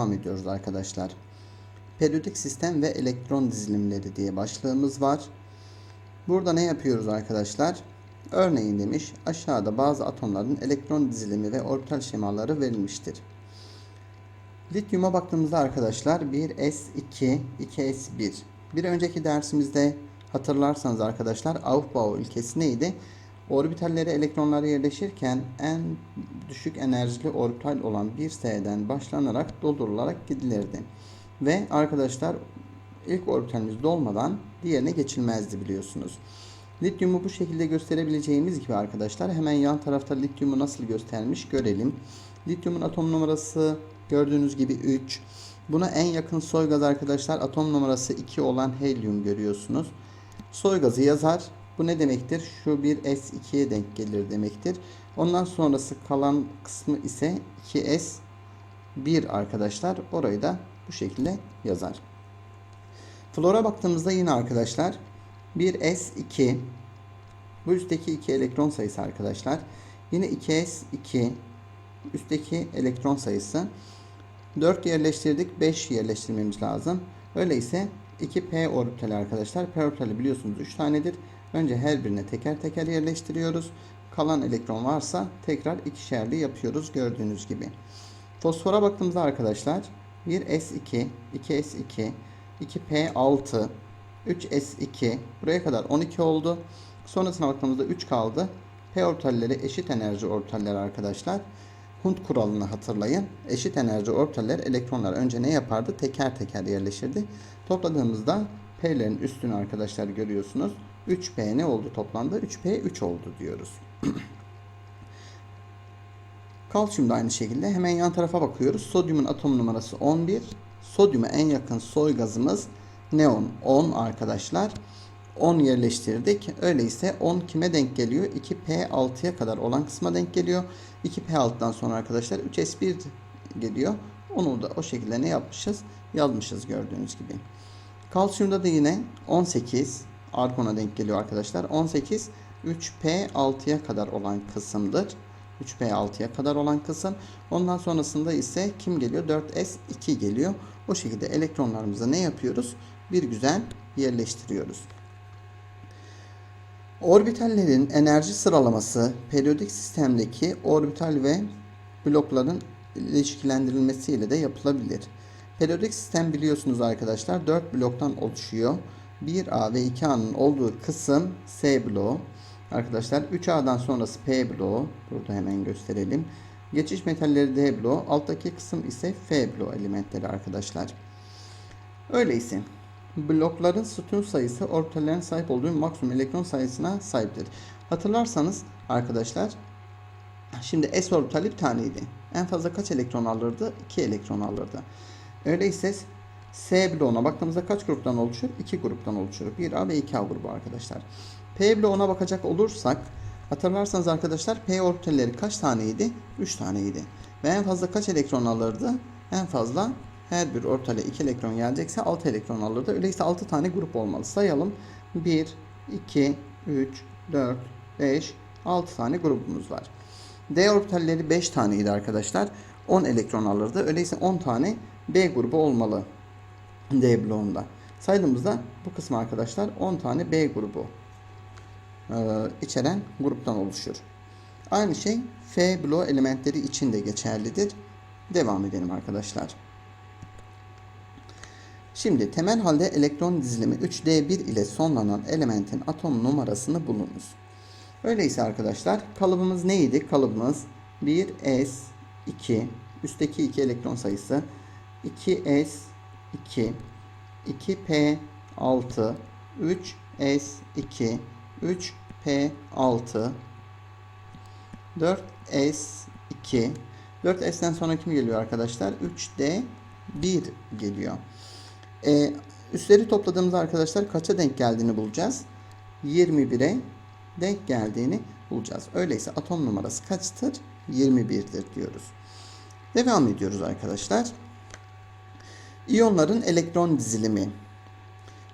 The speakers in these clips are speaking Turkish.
devam ediyoruz arkadaşlar. Periyodik sistem ve elektron dizilimleri diye başlığımız var. Burada ne yapıyoruz arkadaşlar? Örneğin demiş aşağıda bazı atomların elektron dizilimi ve orbital şemaları verilmiştir. Lityuma baktığımızda arkadaşlar 1s2, 2s1. Bir önceki dersimizde hatırlarsanız arkadaşlar Aufbau ilkesi neydi? Orbitallere elektronlar yerleşirken en düşük enerjili orbital olan 1s'den başlanarak doldurularak gidilirdi. Ve arkadaşlar ilk orbitalimiz dolmadan diğerine geçilmezdi biliyorsunuz. Lityumu bu şekilde gösterebileceğimiz gibi arkadaşlar hemen yan tarafta lityumu nasıl göstermiş görelim. Lityumun atom numarası gördüğünüz gibi 3. Buna en yakın soy gaz arkadaşlar atom numarası 2 olan helyum görüyorsunuz. Soy gazı yazar. Bu ne demektir? Şu bir S2'ye denk gelir demektir. Ondan sonrası kalan kısmı ise 2S1 arkadaşlar. Orayı da bu şekilde yazar. Flora baktığımızda yine arkadaşlar bir S2 bu üstteki 2 elektron sayısı arkadaşlar. Yine 2S2 üstteki elektron sayısı 4 yerleştirdik 5 yerleştirmemiz lazım. Öyleyse 2p orbitali arkadaşlar. P orbitali biliyorsunuz 3 tanedir. Önce her birine teker teker yerleştiriyoruz. Kalan elektron varsa tekrar ikişerli yapıyoruz gördüğünüz gibi. Fosfora baktığımızda arkadaşlar 1s2, 2s2, 2p6, 3s2 buraya kadar 12 oldu. Sonrasına baktığımızda 3 kaldı. P orbitalleri eşit enerji orbitaller arkadaşlar. Hund kuralını hatırlayın. Eşit enerji orbitaller elektronlar önce ne yapardı? Teker teker yerleşirdi. Topladığımızda P'lerin üstünü arkadaşlar görüyorsunuz. 3P ne oldu toplamda? 3P 3 oldu diyoruz. Kalsiyum da aynı şekilde. Hemen yan tarafa bakıyoruz. Sodyumun atom numarası 11. Sodyuma en yakın soy gazımız neon 10 arkadaşlar. 10 yerleştirdik. Öyleyse 10 kime denk geliyor? 2P6'ya kadar olan kısma denk geliyor. 2P6'dan sonra arkadaşlar 3S1 geliyor. Onu da o şekilde ne yapmışız? Yazmışız gördüğünüz gibi. Kalsiyumda da yine 18 argona denk geliyor arkadaşlar. 18 3P6'ya kadar olan kısımdır. 3P6'ya kadar olan kısım. Ondan sonrasında ise kim geliyor? 4S2 geliyor. O şekilde elektronlarımızı ne yapıyoruz? Bir güzel yerleştiriyoruz. Orbitallerin enerji sıralaması periyodik sistemdeki orbital ve blokların ilişkilendirilmesiyle de yapılabilir. Periyodik sistem biliyorsunuz arkadaşlar 4 bloktan oluşuyor. 1A ve 2A'nın olduğu kısım S bloğu. Arkadaşlar 3A'dan sonrası P bloğu. Burada hemen gösterelim. Geçiş metalleri D bloğu. Alttaki kısım ise F bloğu elementleri arkadaşlar. Öyleyse blokların sütun sayısı orbitallerin sahip olduğu maksimum elektron sayısına sahiptir. Hatırlarsanız arkadaşlar şimdi S orbitali bir taneydi. En fazla kaç elektron alırdı? 2 elektron alırdı. Öyleyse S bloğuna baktığımızda kaç gruptan oluşur? 2 gruptan oluşur. 1A ve 2A grubu arkadaşlar. P bloğuna bakacak olursak hatırlarsanız arkadaşlar P orbitalleri kaç taneydi? 3 taneydi. Ve en fazla kaç elektron alırdı? En fazla her bir ortale 2 elektron gelecekse 6 elektron alırdı. Öyleyse 6 tane grup olmalı. Sayalım. 1, 2, 3, 4, 5, 6 tane grubumuz var. D orbitalleri 5 taneydi arkadaşlar. 10 elektron alırdı. Öyleyse 10 tane B grubu olmalı. D bloğunda. Saydığımızda bu kısmı arkadaşlar 10 tane B grubu e, içeren gruptan oluşur. Aynı şey F bloğu elementleri için de geçerlidir. Devam edelim arkadaşlar. Şimdi temel halde elektron dizilimi 3D1 ile sonlanan elementin atom numarasını bulunuz. Öyleyse arkadaşlar kalıbımız neydi? Kalıbımız 1s2 üstteki 2 elektron sayısı 2s2 2p6 3s2 3p6 4s2 4s'ten sonra kim geliyor arkadaşlar? 3d1 geliyor. Ee, üstleri topladığımızda arkadaşlar kaça denk geldiğini bulacağız. 21'e denk geldiğini bulacağız. Öyleyse atom numarası kaçtır? 21'dir diyoruz. Devam ediyoruz arkadaşlar. İyonların elektron dizilimi.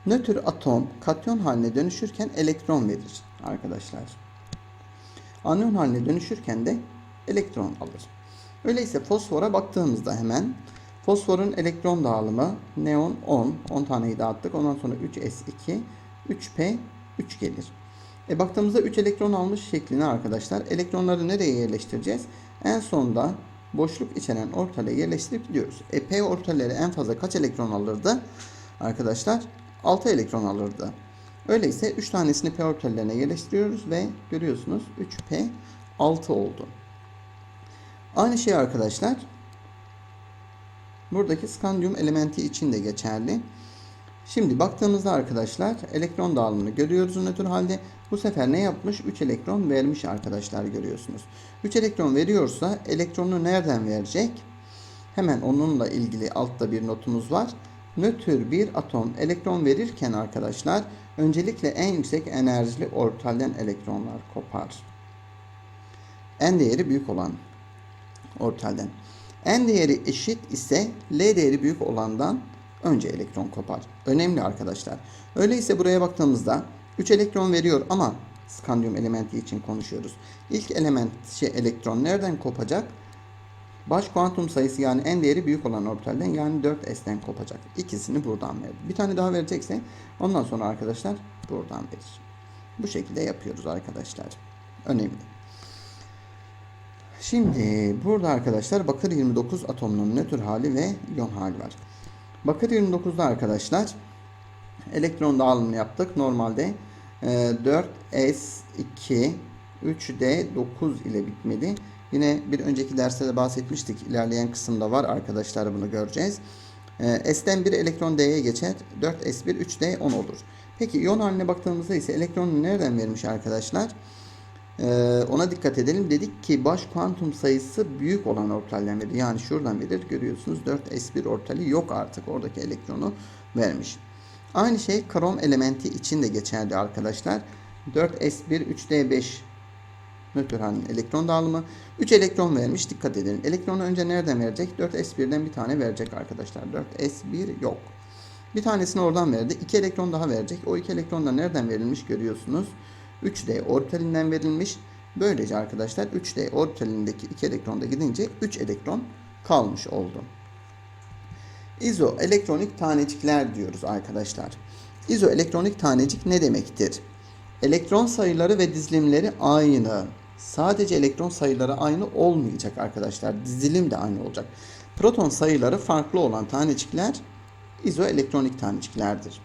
Nötr atom katyon haline dönüşürken elektron verir arkadaşlar. Anyon haline dönüşürken de elektron alır. Öyleyse fosfora baktığımızda hemen Fosforun elektron dağılımı neon 10. 10 taneyi dağıttık. Ondan sonra 3s2, 3p, 3 gelir. E baktığımızda 3 elektron almış şekline arkadaşlar. Elektronları nereye yerleştireceğiz? En sonda boşluk içeren ortale yerleştirip gidiyoruz. E p ortaleleri en fazla kaç elektron alırdı? Arkadaşlar 6 elektron alırdı. Öyleyse 3 tanesini p ortallerine yerleştiriyoruz ve görüyorsunuz 3p 6 oldu. Aynı şey arkadaşlar buradaki skandiyum elementi için de geçerli. Şimdi baktığımızda arkadaşlar elektron dağılımını görüyoruz nötr halde. Bu sefer ne yapmış? 3 elektron vermiş arkadaşlar görüyorsunuz. 3 elektron veriyorsa elektronu nereden verecek? Hemen onunla ilgili altta bir notumuz var. Nötr bir atom elektron verirken arkadaşlar öncelikle en yüksek enerjili ortalden elektronlar kopar. En değeri büyük olan ortalden. En değeri eşit ise L değeri büyük olandan önce elektron kopar. Önemli arkadaşlar. Öyleyse buraya baktığımızda 3 elektron veriyor ama skandiyum elementi için konuşuyoruz. İlk element şey elektron nereden kopacak? Baş kuantum sayısı yani en değeri büyük olan orbitalden yani 4s'ten kopacak. İkisini buradan verdi. Bir tane daha verecekse ondan sonra arkadaşlar buradan verir. Bu şekilde yapıyoruz arkadaşlar. Önemli. Şimdi burada arkadaşlar bakır 29 atomunun nötr hali ve iyon hali var. Bakır 29'da arkadaşlar elektron dağılımını yaptık. Normalde 4s2 3d9 ile bitmeli. Yine bir önceki derste de bahsetmiştik. İlerleyen kısımda var arkadaşlar bunu göreceğiz. S'den bir elektron D'ye geçer. 4S1 3D 10 olur. Peki iyon haline baktığımızda ise elektronu nereden vermiş arkadaşlar? Ee, ona dikkat edelim. Dedik ki baş kuantum sayısı büyük olan ortalden verir. Yani şuradan verir. Görüyorsunuz 4s1 ortali yok artık. Oradaki elektronu vermiş. Aynı şey krom elementi için de geçerli arkadaşlar. 4s1 3d5 nötr halinin elektron dağılımı. 3 elektron vermiş. Dikkat edin. Elektronu önce nereden verecek? 4s1'den bir tane verecek arkadaşlar. 4s1 yok. Bir tanesini oradan verdi. 2 elektron daha verecek. O 2 elektron da nereden verilmiş görüyorsunuz. 3D orbitalinden verilmiş. Böylece arkadaşlar 3D orbitalindeki 2 elektron da gidince 3 elektron kalmış oldu. İzoelektronik tanecikler diyoruz arkadaşlar. İzoelektronik tanecik ne demektir? Elektron sayıları ve dizilimleri aynı. Sadece elektron sayıları aynı olmayacak arkadaşlar. Dizilim de aynı olacak. Proton sayıları farklı olan tanecikler izoelektronik taneciklerdir.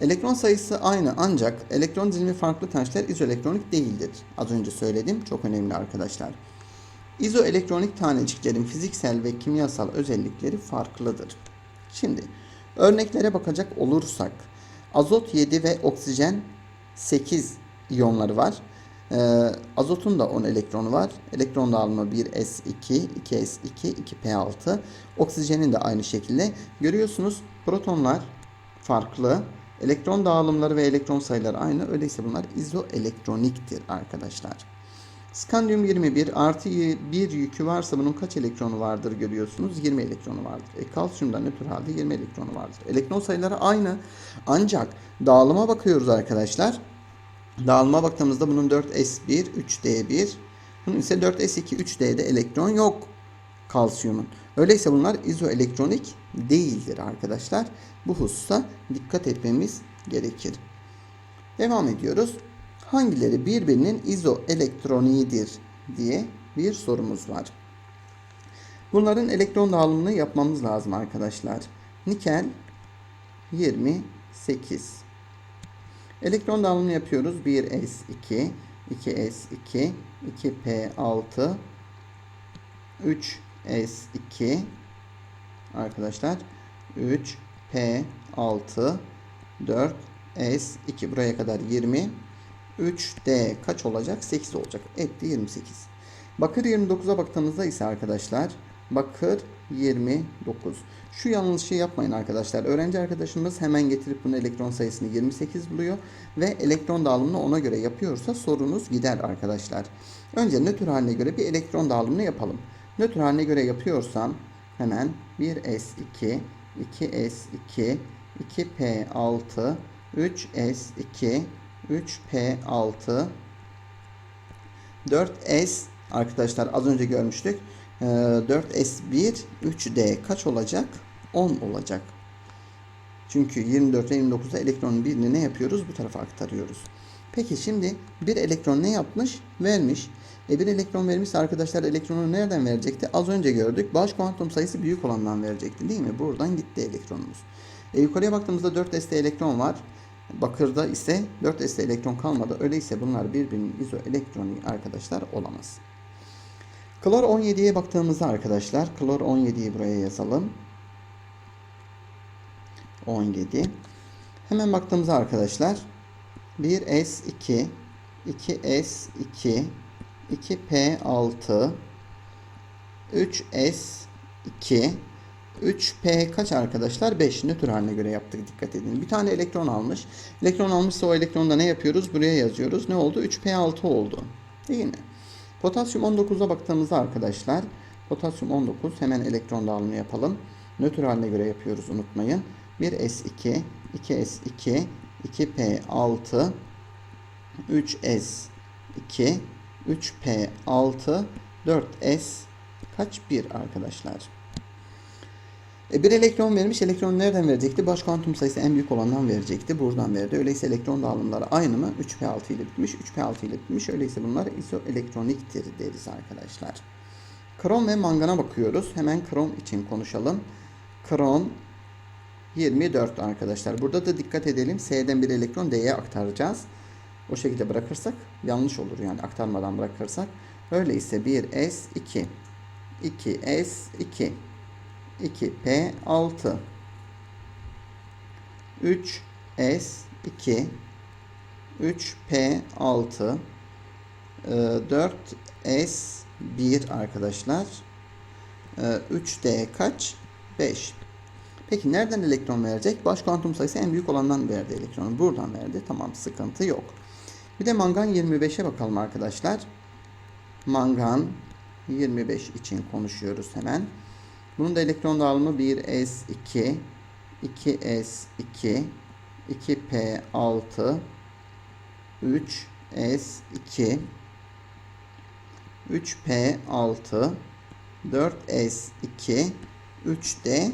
Elektron sayısı aynı ancak elektron dizilimi farklı tanecikler izoelektronik değildir. Az önce söyledim. Çok önemli arkadaşlar. İzoelektronik taneciklerin fiziksel ve kimyasal özellikleri farklıdır. Şimdi örneklere bakacak olursak azot 7 ve oksijen 8 iyonları var. Ee, azotun da 10 elektronu var. Elektron dağılımı 1s2, 2s2, 2p6. Oksijenin de aynı şekilde. Görüyorsunuz protonlar farklı. Elektron dağılımları ve elektron sayıları aynı. Öyleyse bunlar izoelektroniktir arkadaşlar. Skandiyum 21 artı bir yükü varsa bunun kaç elektronu vardır görüyorsunuz? 20 elektronu vardır. E, kalsiyumda nötr halde 20 elektronu vardır. Elektron sayıları aynı. Ancak dağılıma bakıyoruz arkadaşlar. Dağılıma baktığımızda bunun 4s1, 3d1. Bunun ise 4s2, 3d'de elektron yok kalsiyumun. Öyleyse bunlar izoelektronik değildir arkadaşlar. Bu hususa dikkat etmemiz gerekir. Devam ediyoruz. Hangileri birbirinin izoelektroniğidir diye bir sorumuz var. Bunların elektron dağılımını yapmamız lazım arkadaşlar. Nikel 28. Elektron dağılımını yapıyoruz. 1s2, 2s2, 2p6, 3s2 arkadaşlar 3p6 4s2 buraya kadar 20 3D kaç olacak? 8 olacak. Etti 28. Bakır 29'a baktığımızda ise arkadaşlar bakır 29. Şu yanlışı yapmayın arkadaşlar. Öğrenci arkadaşımız hemen getirip bunun elektron sayısını 28 buluyor ve elektron dağılımını ona göre yapıyorsa sorunuz gider arkadaşlar. Önce nötr haline göre bir elektron dağılımını yapalım. Nötr haline göre yapıyorsam hemen 1s2, 2s2, 2p6, 3s2, 3P6 4S arkadaşlar az önce görmüştük. Ee, 4s1 3d kaç olacak? 10 olacak. Çünkü 24 ve 29'da elektronun birini ne yapıyoruz? Bu tarafa aktarıyoruz. Peki şimdi bir elektron ne yapmış? Vermiş. E bir elektron vermişse arkadaşlar elektronu nereden verecekti? Az önce gördük. Baş kuantum sayısı büyük olandan verecekti değil mi? Buradan gitti elektronumuz. E yukarıya baktığımızda 4 s elektron var. Bakırda ise 4 s elektron kalmadı. Öyleyse bunlar birbirinin izoelektroni arkadaşlar olamaz. Klor 17'ye baktığımızda arkadaşlar klor 17'yi buraya yazalım. 17. Hemen baktığımızda arkadaşlar 1S2 2S2 2P6 3S2 3P kaç arkadaşlar? 5 nötr haline göre yaptık dikkat edin. Bir tane elektron almış. Elektron almışsa o elektronda ne yapıyoruz? Buraya yazıyoruz. Ne oldu? 3P6 oldu. Değil mi? Potasyum 19'a baktığımızda arkadaşlar potasyum 19 hemen elektron dağılımı yapalım. Nötr haline göre yapıyoruz unutmayın. 1S2 2S2 2P6 3S2 3P6 4S kaç 1 arkadaşlar? E bir elektron vermiş. Elektron nereden verecekti? Baş kuantum sayısı en büyük olandan verecekti. Buradan verdi. Öyleyse elektron dağılımları aynı mı? 3P6 ile bitmiş. 3P6 ile bitmiş. Öyleyse bunlar izoelektroniktir deriz arkadaşlar. Krom ve mangana bakıyoruz. Hemen krom için konuşalım. Krom 24 arkadaşlar. Burada da dikkat edelim. S'den bir elektron D'ye aktaracağız. O şekilde bırakırsak yanlış olur yani aktarmadan bırakırsak. Öyleyse 1S2 2S2 2P6 3S2 3P6 4S1 arkadaşlar 3D kaç? 5 Peki nereden elektron verecek? Baş kuantum sayısı en büyük olandan verdi elektronu. Buradan verdi. Tamam sıkıntı yok. Bir de mangan 25'e bakalım arkadaşlar. Mangan 25 için konuşuyoruz hemen. Bunun da elektron dağılımı 1s2 2s2 2p6 3s2 3p6 4s2 3d5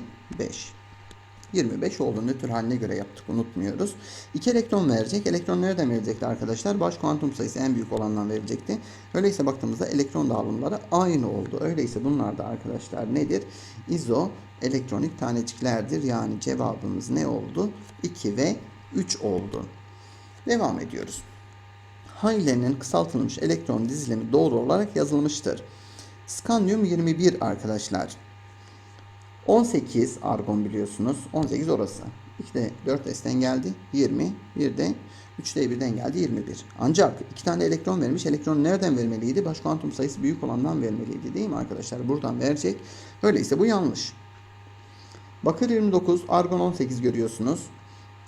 25 oldu. Nötr haline göre yaptık. Unutmuyoruz. 2 elektron verecek. Elektron nereden verecekti arkadaşlar? Baş kuantum sayısı en büyük olandan verecekti. Öyleyse baktığımızda elektron dağılımları aynı oldu. Öyleyse bunlar da arkadaşlar nedir? İzo elektronik taneciklerdir. Yani cevabımız ne oldu? 2 ve 3 oldu. Devam ediyoruz. Haylerinin kısaltılmış elektron dizilimi doğru olarak yazılmıştır. Skanyum 21 arkadaşlar. 18 argon biliyorsunuz. 18 orası. 2'de 4S'ten geldi. 20. Bir de 3'de 1'den geldi. 21. Ancak iki tane elektron vermiş. Elektron nereden vermeliydi? Baş kuantum sayısı büyük olandan vermeliydi. Değil mi arkadaşlar? Buradan verecek. Öyleyse bu yanlış. Bakır 29, argon 18 görüyorsunuz.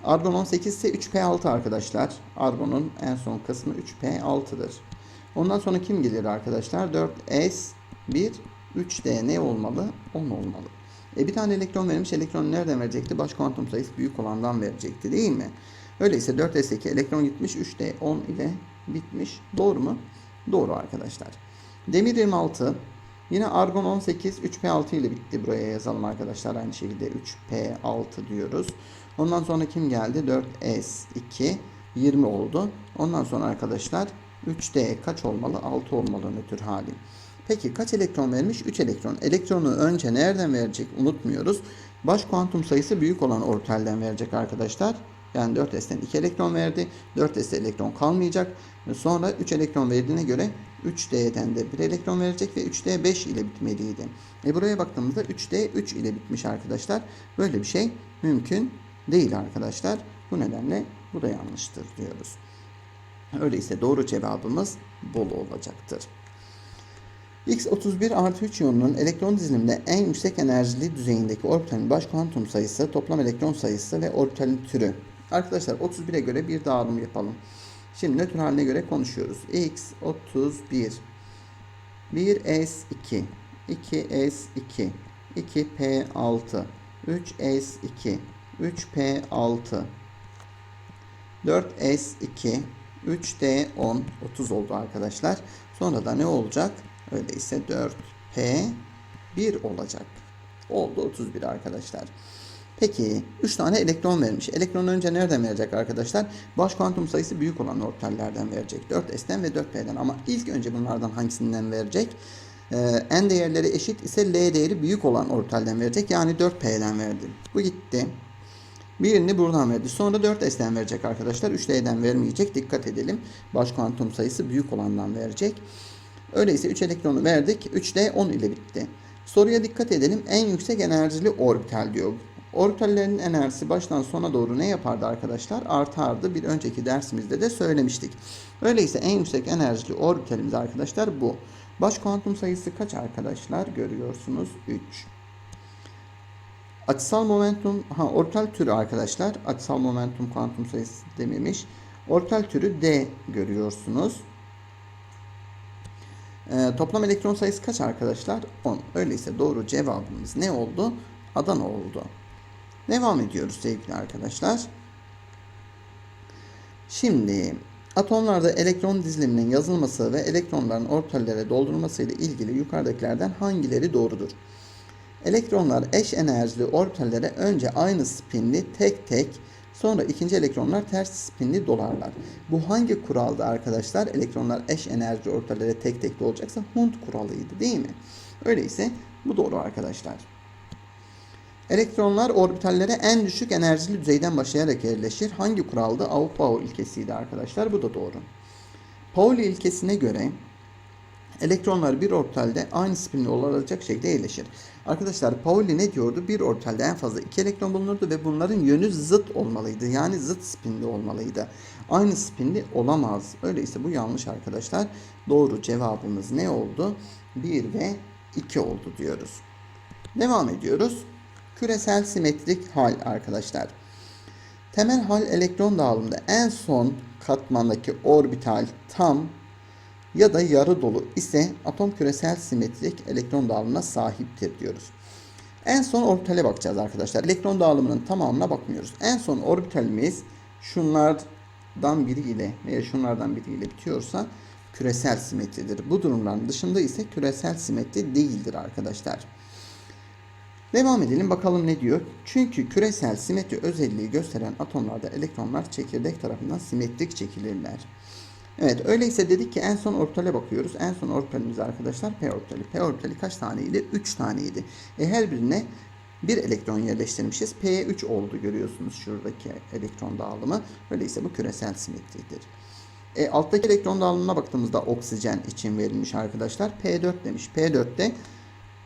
Argon 18 ise 3P6 arkadaşlar. Argonun en son kısmı 3P6'dır. Ondan sonra kim gelir arkadaşlar? 4S1 3D ne olmalı? 10 olmalı. E bir tane elektron vermiş. Elektron nereden verecekti? Baş kuantum sayısı büyük olandan verecekti değil mi? Öyleyse 4s2 elektron gitmiş. 3d 10 ile bitmiş. Doğru mu? Doğru arkadaşlar. Demir 26 yine argon 18 3p6 ile bitti. Buraya yazalım arkadaşlar. Aynı şekilde 3p6 diyoruz. Ondan sonra kim geldi? 4s2 20 oldu. Ondan sonra arkadaşlar 3d kaç olmalı? 6 olmalı nötr hali. Peki kaç elektron vermiş? 3 elektron. Elektronu önce nereden verecek unutmuyoruz. Baş kuantum sayısı büyük olan orbitalden verecek arkadaşlar. Yani 4s'ten 2 elektron verdi. 4s'te elektron kalmayacak. Sonra 3 elektron verdiğine göre 3d'den de 1 elektron verecek ve 3d 5 ile bitmeliydi. E buraya baktığımızda 3d 3 ile bitmiş arkadaşlar. Böyle bir şey mümkün değil arkadaşlar. Bu nedenle bu da yanlıştır diyoruz. Öyleyse doğru cevabımız bol olacaktır. X31 artı 3 iyonunun elektron diziliminde en yüksek enerjili düzeyindeki orbitalin baş kuantum sayısı, toplam elektron sayısı ve orbitalin türü. Arkadaşlar 31'e göre bir dağılım yapalım. Şimdi nötr haline göre konuşuyoruz. X31 1S2 2S2 2P6 3S2 3P6 4S2 3D10 30 oldu arkadaşlar. Sonra da ne olacak? Öyleyse P 1 olacak. Oldu 31 arkadaşlar. Peki 3 tane elektron vermiş. Elektron önce nereden verecek arkadaşlar? Baş kuantum sayısı büyük olan orbitallerden verecek. 4s'ten ve 4p'den ama ilk önce bunlardan hangisinden verecek? Ee, n değerleri eşit ise L değeri büyük olan orbitalden verecek. Yani 4p'den verdi. Bu gitti. Birini buradan verdi. Sonra 4s'ten verecek arkadaşlar. 3D'den vermeyecek. Dikkat edelim. Baş kuantum sayısı büyük olandan verecek. Öyleyse 3 elektronu verdik. 3D 10 ile bitti. Soruya dikkat edelim. En yüksek enerjili orbital diyor. Orbitallerin enerjisi baştan sona doğru ne yapardı arkadaşlar? Artardı. Bir önceki dersimizde de söylemiştik. Öyleyse en yüksek enerjili orbitalimiz arkadaşlar bu. Baş kuantum sayısı kaç arkadaşlar? Görüyorsunuz 3. Açısal momentum, ha orbital türü arkadaşlar. Açısal momentum kuantum sayısı dememiş. Orbital türü D görüyorsunuz. Ee, toplam elektron sayısı kaç arkadaşlar? 10. Öyleyse doğru cevabımız ne oldu? Adana oldu. Devam ediyoruz sevgili arkadaşlar. Şimdi atomlarda elektron diziliminin yazılması ve elektronların orbitallere doldurulması ile ilgili yukarıdakilerden hangileri doğrudur? Elektronlar eş enerjili orbitallere önce aynı spinli tek tek sonra ikinci elektronlar ters spinli dolarlar. Bu hangi kuraldı arkadaşlar? Elektronlar eş enerjili orbitallere tek tek dolacaksa Hund kuralıydı değil mi? Öyleyse bu doğru arkadaşlar. Elektronlar orbitallere en düşük enerjili düzeyden başlayarak yerleşir. Hangi kuraldı? Aufbau ilkesiydi arkadaşlar. Bu da doğru. Pauli ilkesine göre elektronlar bir orbitalde aynı spinli olacak şekilde yerleşir. Arkadaşlar Pauli ne diyordu? Bir orbitalde en fazla iki elektron bulunurdu ve bunların yönü zıt olmalıydı. Yani zıt spinli olmalıydı. Aynı spinli olamaz. Öyleyse bu yanlış arkadaşlar. Doğru cevabımız ne oldu? 1 ve 2 oldu diyoruz. Devam ediyoruz. Küresel simetrik hal arkadaşlar. Temel hal elektron dağılımında en son katmandaki orbital tam ya da yarı dolu ise atom küresel simetrik elektron dağılımına sahiptir diyoruz. En son orbitale bakacağız arkadaşlar. Elektron dağılımının tamamına bakmıyoruz. En son orbitalimiz şunlardan biri ile veya şunlardan biri ile bitiyorsa küresel simetridir. Bu durumların dışında ise küresel simetri değildir arkadaşlar. Devam edelim bakalım ne diyor. Çünkü küresel simetri özelliği gösteren atomlarda elektronlar çekirdek tarafından simetrik çekilirler. Evet öyleyse dedik ki en son orbitale bakıyoruz. En son orbitalimiz arkadaşlar P orbitali. P orbitali kaç taneydi? 3 taneydi. E her birine bir elektron yerleştirmişiz. P'ye 3 oldu görüyorsunuz şuradaki elektron dağılımı. Öyleyse bu küresel simetridir. E, alttaki elektron dağılımına baktığımızda oksijen için verilmiş arkadaşlar. P4 demiş. P4'te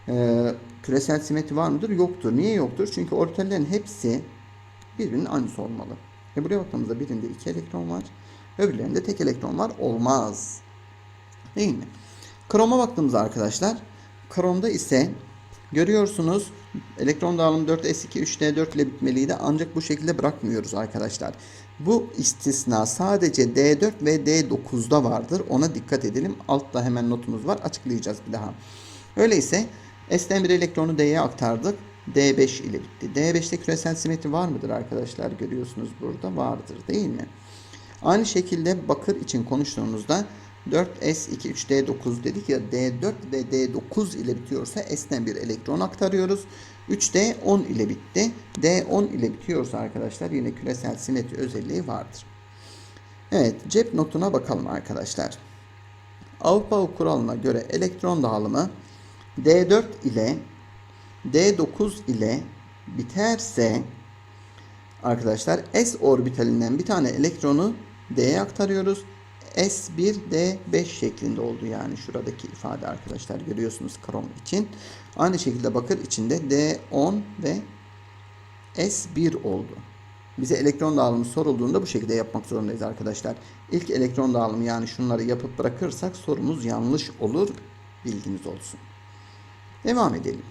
e, küresel simetri var mıdır? Yoktur. Niye yoktur? Çünkü orbitallerin hepsi birbirinin aynısı olmalı. E buraya baktığımızda birinde 2 elektron var. Öbürlerinde tek elektron var. Olmaz. Değil mi? Kroma baktığımızda arkadaşlar. Kromda ise görüyorsunuz elektron dağılımı 4s2 3d4 ile bitmeliydi. Ancak bu şekilde bırakmıyoruz arkadaşlar. Bu istisna sadece D4 ve D9'da vardır. Ona dikkat edelim. Altta hemen notumuz var. Açıklayacağız bir daha. Öyleyse S'ten bir elektronu D'ye aktardık. D5 ile bitti. D5'te küresel simetri var mıdır arkadaşlar? Görüyorsunuz burada vardır değil mi? Aynı şekilde bakır için konuştuğumuzda 4S2 3D9 dedik ya D4 ve D9 ile bitiyorsa S'ten bir elektron aktarıyoruz. 3D 10 ile bitti. D 10 ile bitiyorsa arkadaşlar yine küresel simetri özelliği vardır. Evet cep notuna bakalım arkadaşlar. Aufbau kuralına göre elektron dağılımı D4 ile D9 ile biterse arkadaşlar S orbitalinden bir tane elektronu D'ye aktarıyoruz. S1 D5 şeklinde oldu yani şuradaki ifade arkadaşlar görüyorsunuz krom için. Aynı şekilde bakır içinde D10 ve S1 oldu. Bize elektron dağılımı sorulduğunda bu şekilde yapmak zorundayız arkadaşlar. İlk elektron dağılımı yani şunları yapıp bırakırsak sorumuz yanlış olur. Bilginiz olsun. Devam edelim.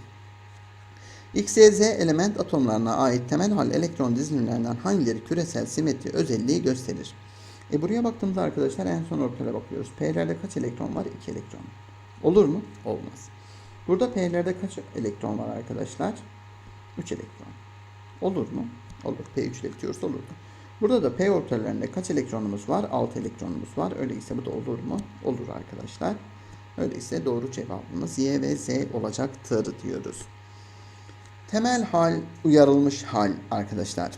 X, Y, Z element atomlarına ait temel hal elektron dizilimlerinden hangileri küresel simetri özelliği gösterir? E buraya baktığımızda arkadaşlar en son orbitale bakıyoruz. P'lerde kaç elektron var? 2 elektron. Olur mu? Olmaz. Burada P'lerde kaç elektron var arkadaşlar? 3 elektron. Olur mu? Olur. P3 ile bitiyorsa olurdu. Burada da P orbitallerinde kaç elektronumuz var? 6 elektronumuz var. Öyleyse bu da olur mu? Olur arkadaşlar. Öyleyse doğru cevabımız Y ve Z olacaktır diyoruz. Temel hal uyarılmış hal arkadaşlar.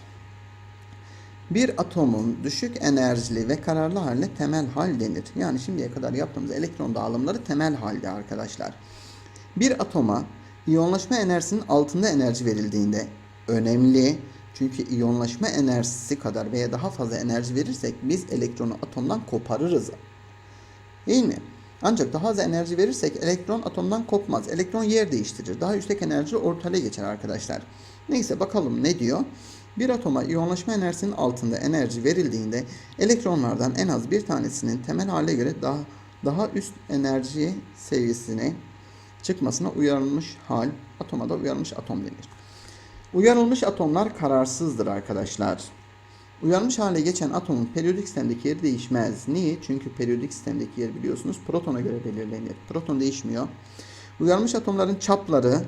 Bir atomun düşük enerjili ve kararlı haline temel hal denir. Yani şimdiye kadar yaptığımız elektron dağılımları temel halde arkadaşlar. Bir atoma iyonlaşma enerjisinin altında enerji verildiğinde önemli. Çünkü iyonlaşma enerjisi kadar veya daha fazla enerji verirsek biz elektronu atomdan koparırız. Değil mi? Ancak daha az enerji verirsek elektron atomdan kopmaz. Elektron yer değiştirir. Daha yüksek enerji ortaya geçer arkadaşlar. Neyse bakalım ne diyor? Bir atoma iyonlaşma enerjisinin altında enerji verildiğinde elektronlardan en az bir tanesinin temel hale göre daha daha üst enerji seviyesine çıkmasına uyarılmış hal, atoma da uyarılmış atom denir. Uyarılmış atomlar kararsızdır arkadaşlar. Uyarılmış hale geçen atomun periyodik sistemdeki yeri değişmez. Niye? Çünkü periyodik sistemdeki yer biliyorsunuz protona göre belirlenir. Proton değişmiyor. Uyarılmış atomların çapları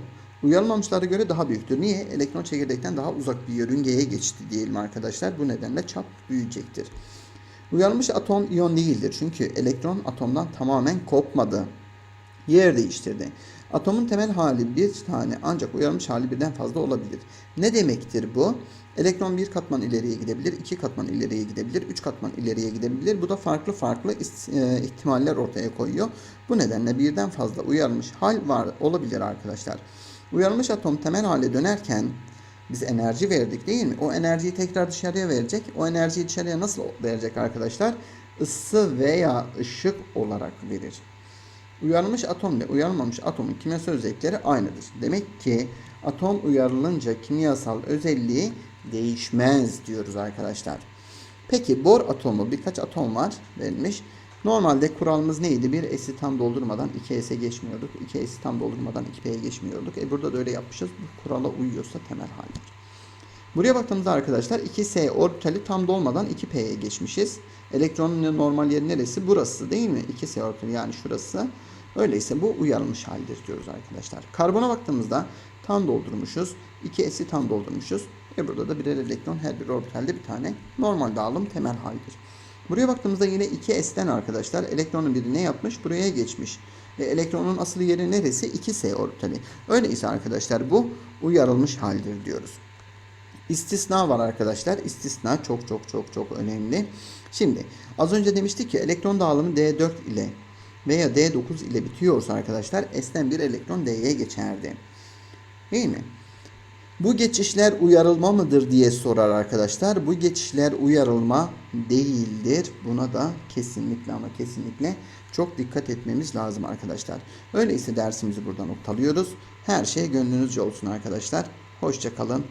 uyarılmamışlara göre daha büyüktür. Niye? Elektron çekirdekten daha uzak bir yörüngeye geçti diyelim arkadaşlar. Bu nedenle çap büyüyecektir. Uyarılmış atom iyon değildir. Çünkü elektron atomdan tamamen kopmadı. Yer değiştirdi. Atomun temel hali bir tane ancak uyarılmış hali birden fazla olabilir. Ne demektir bu? Elektron bir katman ileriye gidebilir, iki katman ileriye gidebilir, üç katman ileriye gidebilir. Bu da farklı farklı e, ihtimaller ortaya koyuyor. Bu nedenle birden fazla uyarılmış hal var olabilir arkadaşlar. Uyarılmış atom temel hale dönerken biz enerji verdik değil mi? O enerjiyi tekrar dışarıya verecek. O enerjiyi dışarıya nasıl verecek arkadaşlar? Isı veya ışık olarak verir. Uyarılmış atom ile uyarılmamış atomun kimyasal özellikleri aynıdır. Demek ki atom uyarılınca kimyasal özelliği değişmez diyoruz arkadaşlar. Peki bor atomu birkaç atom var verilmiş. Normalde kuralımız neydi? Bir S'i tam doldurmadan 2S'e geçmiyorduk. 2 S'i tam doldurmadan 2P'ye geçmiyorduk. E burada da öyle yapmışız. Bu kurala uyuyorsa temel haldir. Buraya baktığımızda arkadaşlar 2S orbitali tam dolmadan 2P'ye geçmişiz. Elektronun normal yeri neresi? Burası değil mi? 2S orbitali yani şurası. Öyleyse bu uyarılmış haldir diyoruz arkadaşlar. Karbona baktığımızda tam doldurmuşuz. 2S'i tam doldurmuşuz. E burada da birer elektron her bir orbitalde bir tane normal dağılım temel haldir. Buraya baktığımızda yine 2S'ten arkadaşlar elektronun biri ne yapmış? Buraya geçmiş. E, elektronun asıl yeri neresi? 2S orbitali. Öyleyse arkadaşlar bu uyarılmış haldir diyoruz. İstisna var arkadaşlar. İstisna çok çok çok çok önemli. Şimdi az önce demiştik ki elektron dağılımı D4 ile veya D9 ile bitiyorsa arkadaşlar S'ten bir elektron D'ye geçerdi. Değil mi? Bu geçişler uyarılma mıdır diye sorar arkadaşlar. Bu geçişler uyarılma değildir. Buna da kesinlikle ama kesinlikle çok dikkat etmemiz lazım arkadaşlar. Öyleyse dersimizi burada noktalıyoruz. Her şey gönlünüzce olsun arkadaşlar. Hoşçakalın.